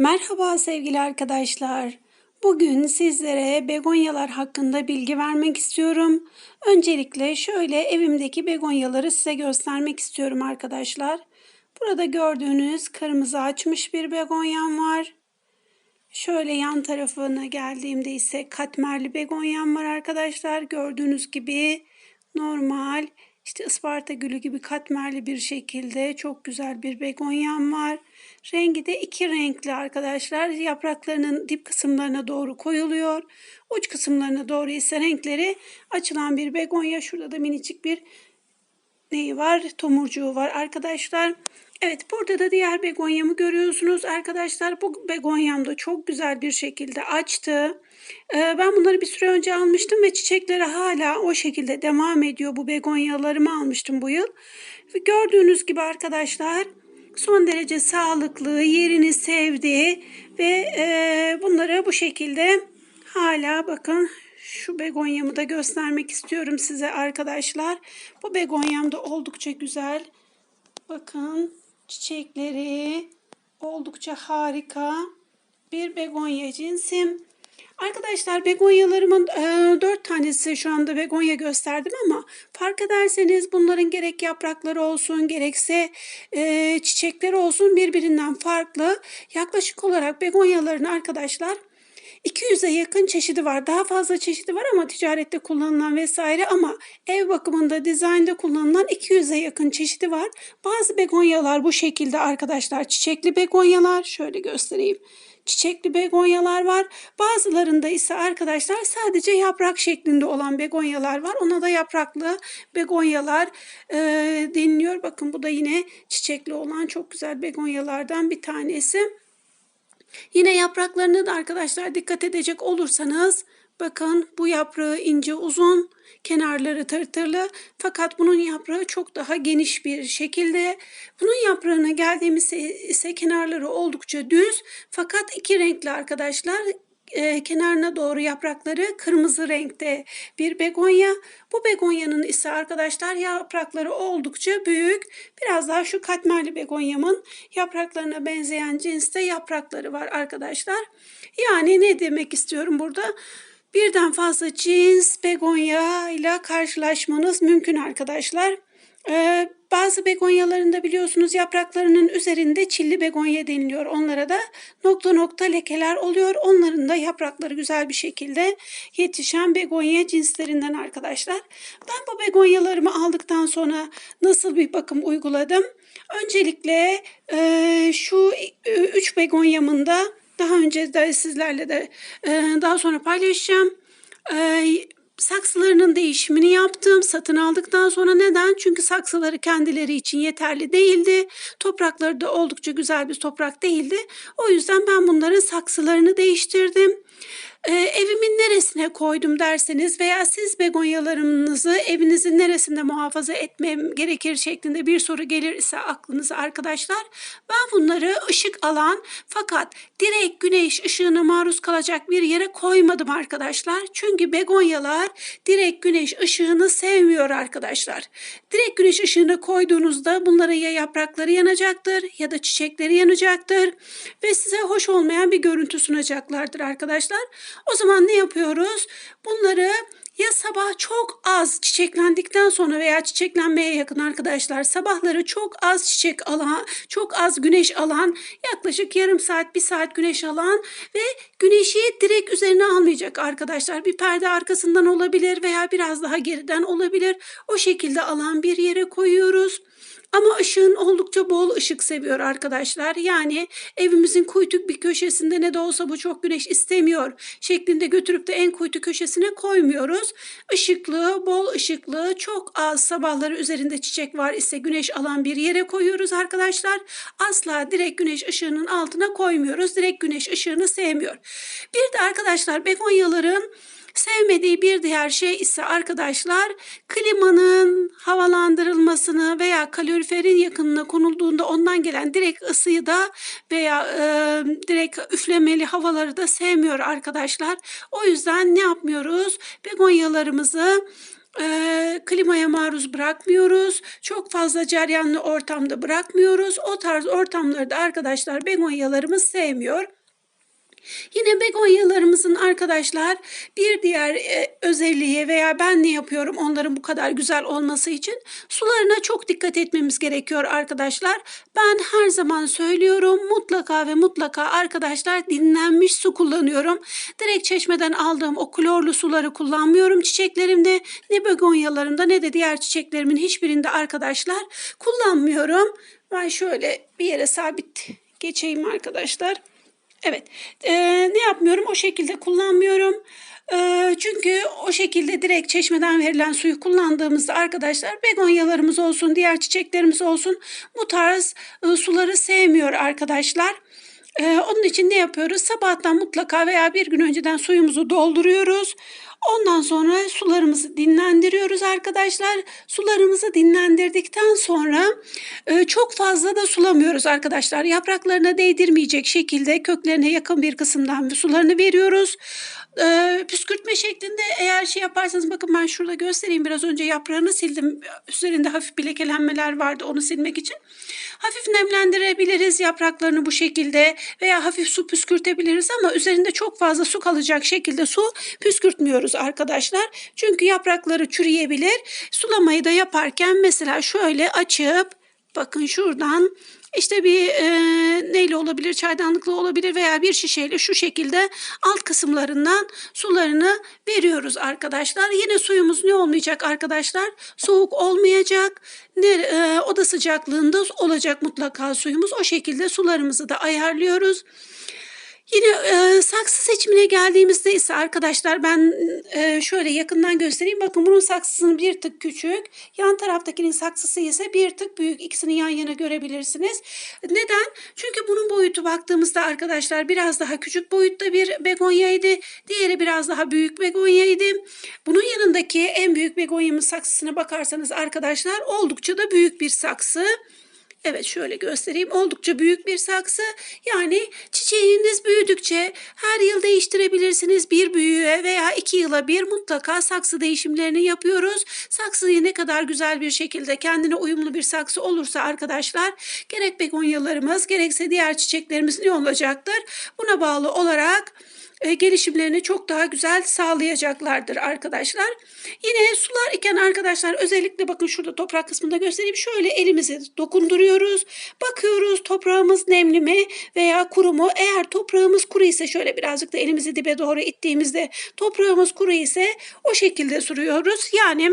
Merhaba sevgili arkadaşlar. Bugün sizlere begonyalar hakkında bilgi vermek istiyorum. Öncelikle şöyle evimdeki begonyaları size göstermek istiyorum arkadaşlar. Burada gördüğünüz kırmızı açmış bir begonyam var. Şöyle yan tarafına geldiğimde ise katmerli begonyam var arkadaşlar. Gördüğünüz gibi normal işte Isparta gülü gibi katmerli bir şekilde çok güzel bir begonyam var. Rengi de iki renkli arkadaşlar. Yapraklarının dip kısımlarına doğru koyuluyor. Uç kısımlarına doğru ise renkleri açılan bir begonya. Şurada da minicik bir neyi var? Tomurcuğu var arkadaşlar. Evet burada da diğer begonyamı görüyorsunuz arkadaşlar. Bu begonyam da çok güzel bir şekilde açtı. Ee, ben bunları bir süre önce almıştım ve çiçekleri hala o şekilde devam ediyor. Bu begonyalarımı almıştım bu yıl. Gördüğünüz gibi arkadaşlar son derece sağlıklı, yerini sevdi ve e, bunları bu şekilde hala bakın şu begonyamı da göstermek istiyorum size arkadaşlar. Bu begonyam da oldukça güzel. Bakın çiçekleri oldukça harika bir begonya cinsim. Arkadaşlar begonyalarımın e, 4 tanesi şu anda begonya gösterdim ama fark ederseniz bunların gerek yaprakları olsun gerekse e, çiçekleri olsun birbirinden farklı. Yaklaşık olarak begonyaların arkadaşlar 200'e yakın çeşidi var. Daha fazla çeşidi var ama ticarette kullanılan vesaire ama ev bakımında, dizaynda kullanılan 200'e yakın çeşidi var. Bazı begonyalar bu şekilde arkadaşlar. Çiçekli begonyalar şöyle göstereyim. Çiçekli begonyalar var. Bazılarında ise arkadaşlar sadece yaprak şeklinde olan begonyalar var. Ona da yapraklı begonyalar e, deniliyor. Bakın bu da yine çiçekli olan çok güzel begonyalardan bir tanesi. Yine yapraklarına da arkadaşlar dikkat edecek olursanız bakın bu yaprağı ince uzun, kenarları tırtırlı fakat bunun yaprağı çok daha geniş bir şekilde. Bunun yaprağına geldiğimiz ise kenarları oldukça düz fakat iki renkli arkadaşlar e, kenarına doğru yaprakları kırmızı renkte bir begonya. Bu begonyanın ise arkadaşlar yaprakları oldukça büyük. Biraz daha şu katmerli begonyamın yapraklarına benzeyen cinste yaprakları var arkadaşlar. Yani ne demek istiyorum burada? Birden fazla cins begonya ile karşılaşmanız mümkün arkadaşlar. Ee, bazı begonyalarında biliyorsunuz yapraklarının üzerinde çilli begonya deniliyor. Onlara da nokta nokta lekeler oluyor. Onların da yaprakları güzel bir şekilde yetişen begonya cinslerinden arkadaşlar. Ben bu begonyalarımı aldıktan sonra nasıl bir bakım uyguladım? Öncelikle e, şu e, üç begonyamın da daha önce de sizlerle de e, daha sonra paylaşacağım. E, saksılarının değişimini yaptım. Satın aldıktan sonra neden? Çünkü saksıları kendileri için yeterli değildi. Toprakları da oldukça güzel bir toprak değildi. O yüzden ben bunların saksılarını değiştirdim. Ee, evimin neresine koydum derseniz veya siz begonyalarınızı evinizin neresinde muhafaza etmem gerekir şeklinde bir soru gelirse aklınıza arkadaşlar ben bunları ışık alan fakat direkt güneş ışığına maruz kalacak bir yere koymadım arkadaşlar. Çünkü begonyalar direkt güneş ışığını sevmiyor arkadaşlar. Direkt güneş ışığına koyduğunuzda bunlara ya yaprakları yanacaktır ya da çiçekleri yanacaktır ve size hoş olmayan bir görüntü sunacaklardır arkadaşlar. O zaman ne yapıyoruz? Bunları ya sabah çok az çiçeklendikten sonra veya çiçeklenmeye yakın arkadaşlar sabahları çok az çiçek alan, çok az güneş alan, yaklaşık yarım saat, bir saat güneş alan ve güneşi direkt üzerine almayacak arkadaşlar. Bir perde arkasından olabilir veya biraz daha geriden olabilir. O şekilde alan bir yere koyuyoruz. Ama ışığın oldukça bol ışık seviyor arkadaşlar. Yani evimizin kuytuk bir köşesinde ne de olsa bu çok güneş istemiyor şeklinde götürüp de en kuytu köşesine koymuyoruz. Işıklı, bol ışıklı, çok az sabahları üzerinde çiçek var ise güneş alan bir yere koyuyoruz arkadaşlar. Asla direkt güneş ışığının altına koymuyoruz. Direkt güneş ışığını sevmiyor. Bir de arkadaşlar begonyaların Sevmediği bir diğer şey ise arkadaşlar klimanın havalandırılmasını veya kaloriferin yakınına konulduğunda ondan gelen direkt ısıyı da veya e, direkt üflemeli havaları da sevmiyor arkadaşlar. O yüzden ne yapmıyoruz? Begonyalarımızı Eee, klimaya maruz bırakmıyoruz. Çok fazla ceryanlı ortamda bırakmıyoruz. O tarz ortamlarda arkadaşlar begonyalarımız sevmiyor. Yine begonyalarımızın arkadaşlar bir diğer e, özelliği veya ben ne yapıyorum onların bu kadar güzel olması için sularına çok dikkat etmemiz gerekiyor arkadaşlar. Ben her zaman söylüyorum mutlaka ve mutlaka arkadaşlar dinlenmiş su kullanıyorum. Direkt çeşmeden aldığım o klorlu suları kullanmıyorum çiçeklerimde ne begonyalarımda ne de diğer çiçeklerimin hiçbirinde arkadaşlar kullanmıyorum. Ben şöyle bir yere sabit geçeyim arkadaşlar. Evet. Eee, ne yapmıyorum? O şekilde kullanmıyorum. Çünkü o şekilde direkt çeşmeden verilen suyu kullandığımızda arkadaşlar begonyalarımız olsun, diğer çiçeklerimiz olsun bu tarz ıı, suları sevmiyor arkadaşlar. Eee, onun için ne yapıyoruz? Sabahtan mutlaka veya bir gün önceden suyumuzu dolduruyoruz. Ondan sonra sularımızı dinlendiriyoruz arkadaşlar. Sularımızı dinlendirdikten sonra e, çok fazla da sulamıyoruz arkadaşlar. Yapraklarına değdirmeyecek şekilde köklerine yakın bir kısımdan sularını veriyoruz. E, püskürtme şeklinde eğer şey yaparsanız bakın ben şurada göstereyim biraz önce yaprağını sildim. Üzerinde hafif bir lekelenmeler vardı onu silmek için. Hafif nemlendirebiliriz yapraklarını bu şekilde veya hafif su püskürtebiliriz ama üzerinde çok fazla su kalacak şekilde su püskürtmüyoruz arkadaşlar. Çünkü yaprakları çürüyebilir. Sulamayı da yaparken mesela şöyle açıp bakın şuradan işte bir e, neyle olabilir çaydanlıkla olabilir veya bir şişeyle şu şekilde alt kısımlarından sularını veriyoruz arkadaşlar. Yine suyumuz ne olmayacak arkadaşlar? Soğuk olmayacak. Ne, e, oda sıcaklığında olacak mutlaka suyumuz. O şekilde sularımızı da ayarlıyoruz. Yine e, saksı seçimine geldiğimizde ise arkadaşlar ben e, şöyle yakından göstereyim. Bakın bunun saksısının bir tık küçük. Yan taraftakinin saksısı ise bir tık büyük. İkisini yan yana görebilirsiniz. Neden? Çünkü bunun boyutu baktığımızda arkadaşlar biraz daha küçük boyutta bir begonyaydı. Diğeri biraz daha büyük begonyaydı. Bunun yanındaki en büyük begonyamın saksısına bakarsanız arkadaşlar oldukça da büyük bir saksı. Evet şöyle göstereyim. Oldukça büyük bir saksı. Yani çiçeğiniz büyüdükçe her yıl değiştirebilirsiniz. Bir büyüğe veya iki yıla bir mutlaka saksı değişimlerini yapıyoruz. Saksıyı ne kadar güzel bir şekilde kendine uyumlu bir saksı olursa arkadaşlar gerek begonyalarımız gerekse diğer çiçeklerimiz ne olacaktır? Buna bağlı olarak e, gelişimlerini çok daha güzel sağlayacaklardır arkadaşlar. Yine sular iken arkadaşlar özellikle bakın şurada toprak kısmında göstereyim. Şöyle elimizi dokunduruyoruz. Bakıyoruz toprağımız nemli mi veya kuru mu? Eğer toprağımız kuru ise şöyle birazcık da elimizi dibe doğru ittiğimizde toprağımız kuru ise o şekilde sürüyoruz. Yani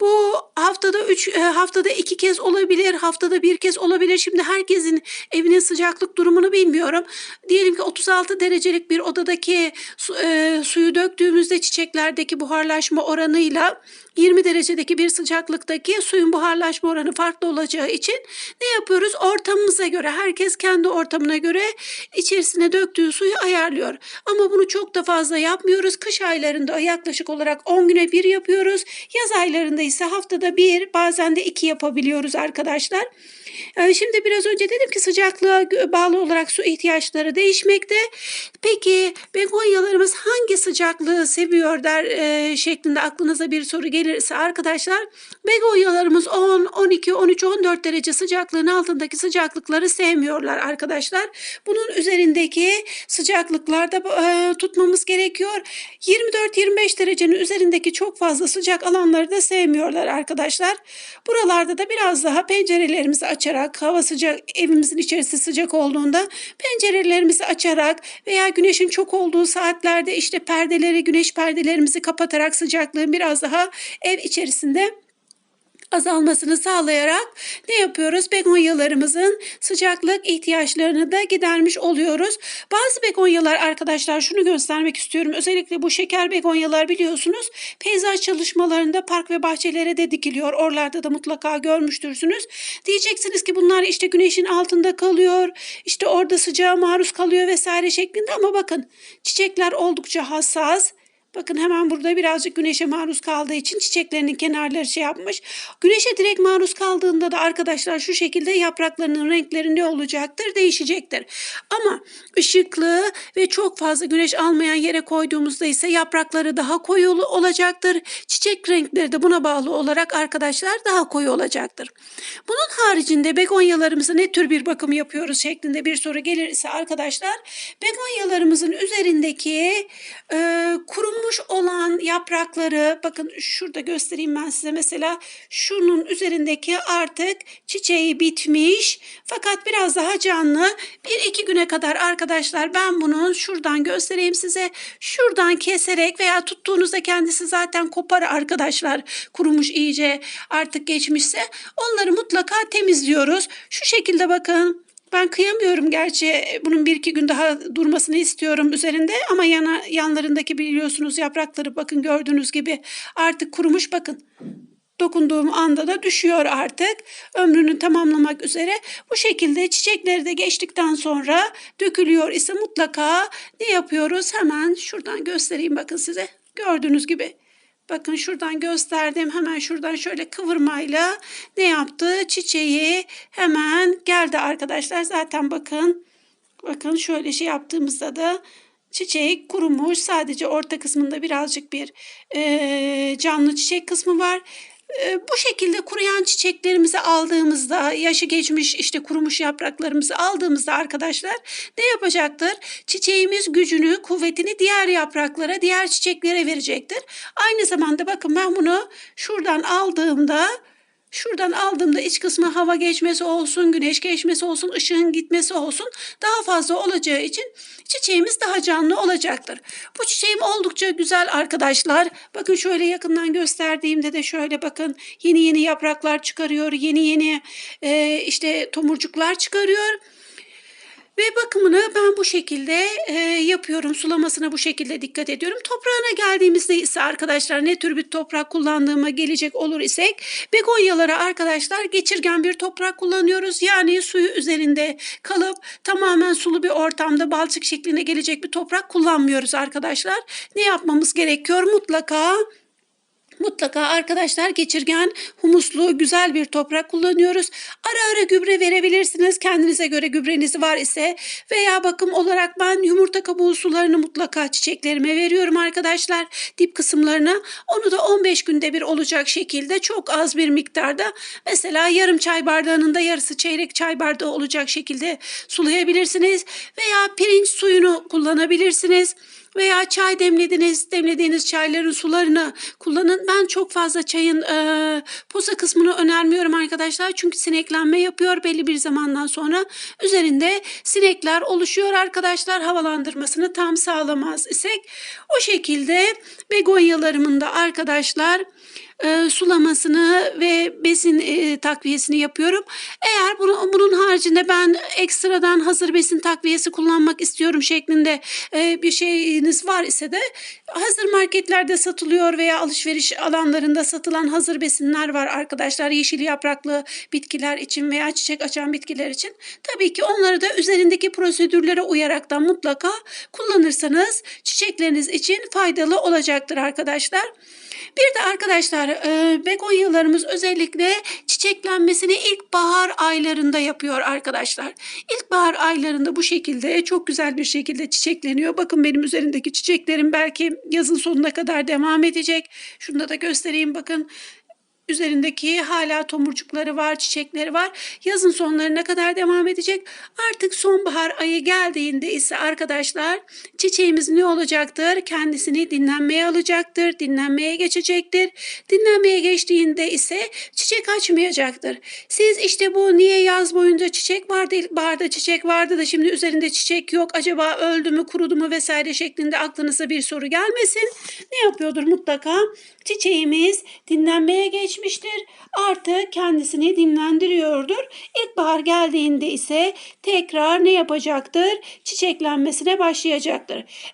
bu haftada 3 haftada 2 kez olabilir, haftada bir kez olabilir. Şimdi herkesin evinin sıcaklık durumunu bilmiyorum. Diyelim ki 36 derecelik bir odadaki su, e, suyu döktüğümüzde çiçeklerdeki buharlaşma oranıyla 20 derecedeki bir sıcaklıktaki suyun buharlaşma oranı farklı olacağı için ne yapıyoruz? Ortamımıza göre herkes kendi ortamına göre içerisine döktüğü suyu ayarlıyor. Ama bunu çok da fazla yapmıyoruz. Kış aylarında yaklaşık olarak 10 güne bir yapıyoruz. Yaz aylarında ise haftada bir bazen de iki yapabiliyoruz arkadaşlar. Ee, Şimdi biraz önce dedim ki sıcaklığa bağlı olarak su ihtiyaçları değişmekte. Peki begonyalarımız hangi sıcaklığı seviyor der e, şeklinde aklınıza bir soru gelirse arkadaşlar begonyalarımız 10, 12, 13, 14 derece sıcaklığın altındaki sıcaklıkları sevmiyorlar arkadaşlar. Bunun üzerindeki sıcaklıklarda e, tutmamız gerekiyor. 24-25 derecenin üzerindeki çok fazla sıcak alanları da sevmiyorlar arkadaşlar. Buralarda da biraz daha pencerelerimizi açarak hava sıcak evimizin içerisi sıcak olduğunda pencerelerimizi açarak veya güneşin çok olduğu saatlerde işte perdeleri güneş perdelerimizi kapatarak sıcaklığın biraz daha ev içerisinde azalmasını sağlayarak ne yapıyoruz? Begonyalarımızın sıcaklık ihtiyaçlarını da gidermiş oluyoruz. Bazı begonyalar arkadaşlar şunu göstermek istiyorum. Özellikle bu şeker begonyalar biliyorsunuz peyzaj çalışmalarında park ve bahçelere de dikiliyor. Oralarda da mutlaka görmüştürsünüz. Diyeceksiniz ki bunlar işte güneşin altında kalıyor. işte orada sıcağa maruz kalıyor vesaire şeklinde ama bakın çiçekler oldukça hassas. Bakın hemen burada birazcık güneşe maruz kaldığı için çiçeklerinin kenarları şey yapmış. Güneşe direkt maruz kaldığında da arkadaşlar şu şekilde yapraklarının renkleri ne olacaktır? Değişecektir. Ama ışıklı ve çok fazla güneş almayan yere koyduğumuzda ise yaprakları daha koyu ol- olacaktır. Çiçek renkleri de buna bağlı olarak arkadaşlar daha koyu olacaktır. Bunun haricinde begonyalarımıza ne tür bir bakım yapıyoruz şeklinde bir soru gelirse arkadaşlar begonyalarımızın üzerindeki e, kurumuş olan yaprakları bakın şurada göstereyim ben size. Mesela şunun üzerindeki artık çiçeği bitmiş. Fakat biraz daha canlı. Bir iki güne kadar arkadaşlar ben bunun şuradan göstereyim size. Şuradan keserek veya tuttuğunuzda kendisi zaten kopar arkadaşlar kurumuş iyice artık geçmişse. Onları mutlaka temizliyoruz. Şu şekilde bakın ben kıyamıyorum gerçi bunun bir iki gün daha durmasını istiyorum üzerinde ama yana, yanlarındaki biliyorsunuz yaprakları bakın gördüğünüz gibi artık kurumuş bakın. Dokunduğum anda da düşüyor artık. Ömrünü tamamlamak üzere. Bu şekilde çiçekleri de geçtikten sonra dökülüyor ise mutlaka ne yapıyoruz? Hemen şuradan göstereyim bakın size. Gördüğünüz gibi Bakın şuradan gösterdim. Hemen şuradan şöyle kıvırmayla ne yaptı? Çiçeği hemen geldi arkadaşlar. Zaten bakın bakın şöyle şey yaptığımızda da çiçek kurumuş. Sadece orta kısmında birazcık bir eee, canlı çiçek kısmı var. Eee, bu şekilde kuruyan çiçeklerimizi aldığımızda, yaşı geçmiş işte kurumuş yapraklarımızı aldığımızda arkadaşlar ne yapacaktır? Çiçeğimiz gücünü, kuvvetini diğer yapraklara, diğer çiçeklere verecektir. Aynı zamanda bakın ben bunu şuradan aldığımda Şuradan aldığımda iç kısmı hava geçmesi olsun, güneş geçmesi olsun, ışığın gitmesi olsun daha fazla olacağı için çiçeğimiz daha canlı olacaktır. Bu çiçeğim oldukça güzel arkadaşlar. Bakın şöyle yakından gösterdiğimde de şöyle bakın yeni yeni yapraklar çıkarıyor, yeni yeni e, işte tomurcuklar çıkarıyor. Ve bakımını ben bu şekilde e, yapıyorum. Sulamasına bu şekilde dikkat ediyorum. Toprağına geldiğimizde ise arkadaşlar ne tür bir toprak kullandığıma gelecek olur isek begonyalara arkadaşlar geçirgen bir toprak kullanıyoruz. Yani suyu üzerinde kalıp tamamen sulu bir ortamda balçık şekline gelecek bir toprak kullanmıyoruz arkadaşlar. Ne yapmamız gerekiyor? Mutlaka Mutlaka arkadaşlar geçirgen, humuslu, güzel bir toprak kullanıyoruz. Ara ara gübre verebilirsiniz kendinize göre gübreniz var ise veya bakım olarak ben yumurta kabuğu sularını mutlaka çiçeklerime veriyorum arkadaşlar. Dip kısımlarına onu da 15 günde bir olacak şekilde çok az bir miktarda mesela yarım çay bardağının da yarısı çeyrek çay bardağı olacak şekilde sulayabilirsiniz veya pirinç suyunu kullanabilirsiniz veya çay demlediniz, demlediğiniz çayların sularını kullanın. Ben çok fazla çayın e, posa kısmını önermiyorum arkadaşlar. Çünkü sineklenme yapıyor belli bir zamandan sonra. Üzerinde sinekler oluşuyor arkadaşlar. Havalandırmasını tam sağlamaz isek. O şekilde begonyalarımın da arkadaşlar e, sulamasını ve besin e, takviyesini yapıyorum. Eğer bunu, bunun haricinde ben ekstradan hazır besin takviyesi kullanmak istiyorum şeklinde e, bir şeyiniz var ise de hazır marketlerde satılıyor veya alışveriş alanlarında satılan hazır besinler var arkadaşlar. Yeşil yapraklı bitkiler için veya çiçek açan bitkiler için. Tabii ki onları da üzerindeki prosedürlere uyaraktan mutlaka kullanırsanız çiçekleriniz için faydalı olacaktır arkadaşlar. Bir de arkadaşlar e, begonyalarımız özellikle çiçeklenmesini ilkbahar aylarında yapıyor arkadaşlar. İlkbahar aylarında bu şekilde çok güzel bir şekilde çiçekleniyor. Bakın benim üzerindeki çiçeklerim belki yazın sonuna kadar devam edecek. Şunu da göstereyim bakın. Üzerindeki hala tomurcukları var, çiçekleri var. Yazın sonlarına kadar devam edecek. Artık sonbahar ayı geldiğinde ise arkadaşlar çiçeğimiz ne olacaktır? Kendisini dinlenmeye alacaktır, dinlenmeye geçecektir. Dinlenmeye geçtiğinde ise çiçek açmayacaktır. Siz işte bu niye yaz boyunca çiçek vardı, ilkbaharda çiçek vardı da şimdi üzerinde çiçek yok, acaba öldü mü, kurudu mu vesaire şeklinde aklınıza bir soru gelmesin. Ne yapıyordur mutlaka? Çiçeğimiz dinlenmeye geçmiştir. Artık kendisini dinlendiriyordur. İlkbahar geldiğinde ise tekrar ne yapacaktır? Çiçeklenmesine başlayacaktır.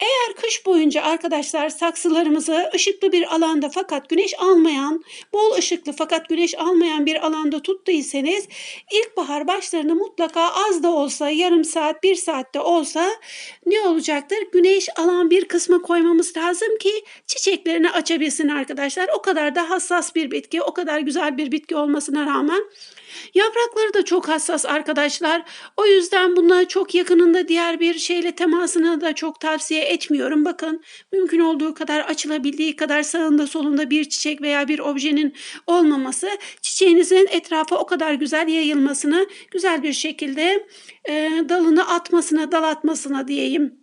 Eğer kış boyunca arkadaşlar saksılarımızı ışıklı bir alanda fakat güneş almayan, bol ışıklı fakat güneş almayan bir alanda tuttuysanız ilkbahar başlarını mutlaka az da olsa yarım saat, bir saatte olsa ne olacaktır? Güneş alan bir kısmı koymamız lazım ki çiçeklerini açabilsin arkadaşlar. O kadar da hassas bir bitki, o kadar güzel bir bitki olmasına rağmen. Yaprakları da çok hassas arkadaşlar. O yüzden buna çok yakınında diğer bir şeyle temasını da çok tavsiye etmiyorum. Bakın mümkün olduğu kadar açılabildiği kadar sağında solunda bir çiçek veya bir objenin olmaması çiçeğinizin etrafa o kadar güzel yayılmasını, güzel bir şekilde e, dalını atmasına, dal atmasına diyeyim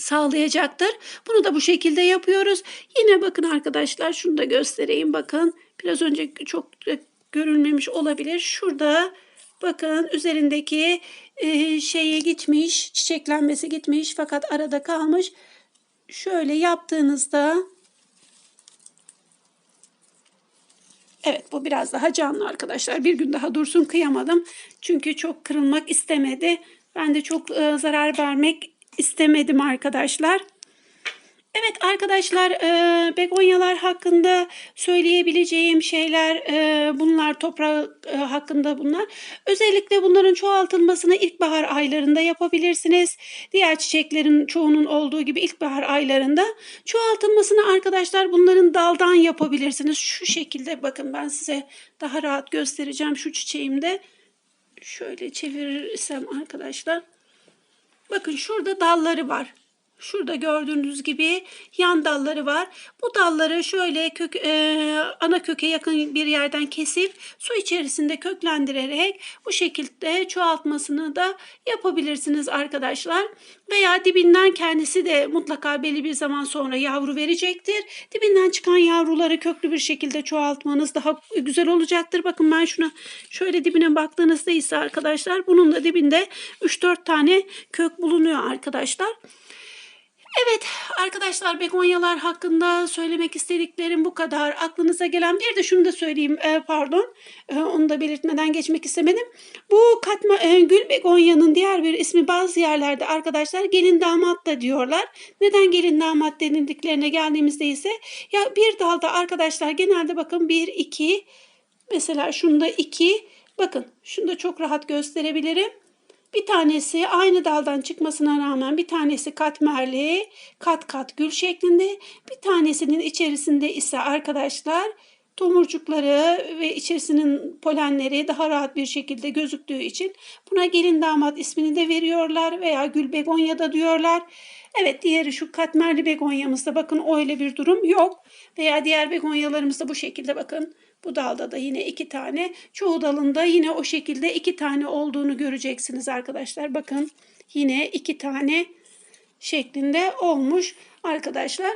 sağlayacaktır. Bunu da bu şekilde yapıyoruz. Yine bakın arkadaşlar şunu da göstereyim. Bakın biraz önce çok görülmemiş olabilir. Şurada bakın üzerindeki e, şeye gitmiş, çiçeklenmesi gitmiş fakat arada kalmış. Şöyle yaptığınızda Evet bu biraz daha canlı arkadaşlar. Bir gün daha dursun kıyamadım. Çünkü çok kırılmak istemedi. Ben de çok e, zarar vermek istemedim arkadaşlar. Evet arkadaşlar e, begonyalar hakkında söyleyebileceğim şeyler bunlar toprak hakkında bunlar. Özellikle bunların çoğaltılmasını ilkbahar aylarında yapabilirsiniz. Diğer çiçeklerin çoğunun olduğu gibi ilkbahar aylarında çoğaltılmasını arkadaşlar bunların daldan yapabilirsiniz. Şu şekilde bakın ben size daha rahat göstereceğim şu çiçeğimde. Şöyle çevirirsem arkadaşlar. Bakın şurada dalları var. Şurada gördüğünüz gibi yan dalları var. Bu dalları şöyle kök, e, ana köke yakın bir yerden kesip su içerisinde köklendirerek bu şekilde çoğaltmasını da yapabilirsiniz arkadaşlar. Veya dibinden kendisi de mutlaka belli bir zaman sonra yavru verecektir. Dibinden çıkan yavruları köklü bir şekilde çoğaltmanız daha güzel olacaktır. Bakın ben şuna şöyle dibine baktığınızda ise arkadaşlar bunun da dibinde 3-4 tane kök bulunuyor arkadaşlar. Evet arkadaşlar begonyalar hakkında söylemek istediklerim bu kadar. Aklınıza gelen bir de şunu da söyleyeyim e, pardon e, onu da belirtmeden geçmek istemedim. Bu katma e, gül begonyanın diğer bir ismi bazı yerlerde arkadaşlar gelin damat da diyorlar. Neden gelin damat denildiklerine geldiğimizde ise ya bir dalda arkadaşlar genelde bakın bir iki mesela şunda iki bakın şunu da çok rahat gösterebilirim. Bir tanesi aynı daldan çıkmasına rağmen bir tanesi katmerli, kat kat gül şeklinde. Bir tanesinin içerisinde ise arkadaşlar tomurcukları ve içerisinin polenleri daha rahat bir şekilde gözüktüğü için buna gelin damat ismini de veriyorlar veya gül begonya da diyorlar. Evet diğeri şu katmerli begonyamızda bakın öyle bir durum yok. Veya diğer begonyalarımızda bu şekilde bakın bu dalda da yine iki tane. Çoğu dalında yine o şekilde iki tane olduğunu göreceksiniz arkadaşlar. Bakın yine iki tane şeklinde olmuş arkadaşlar.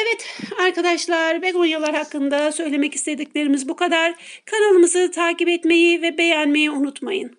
Evet arkadaşlar begonyalar hakkında söylemek istediklerimiz bu kadar. Kanalımızı takip etmeyi ve beğenmeyi unutmayın.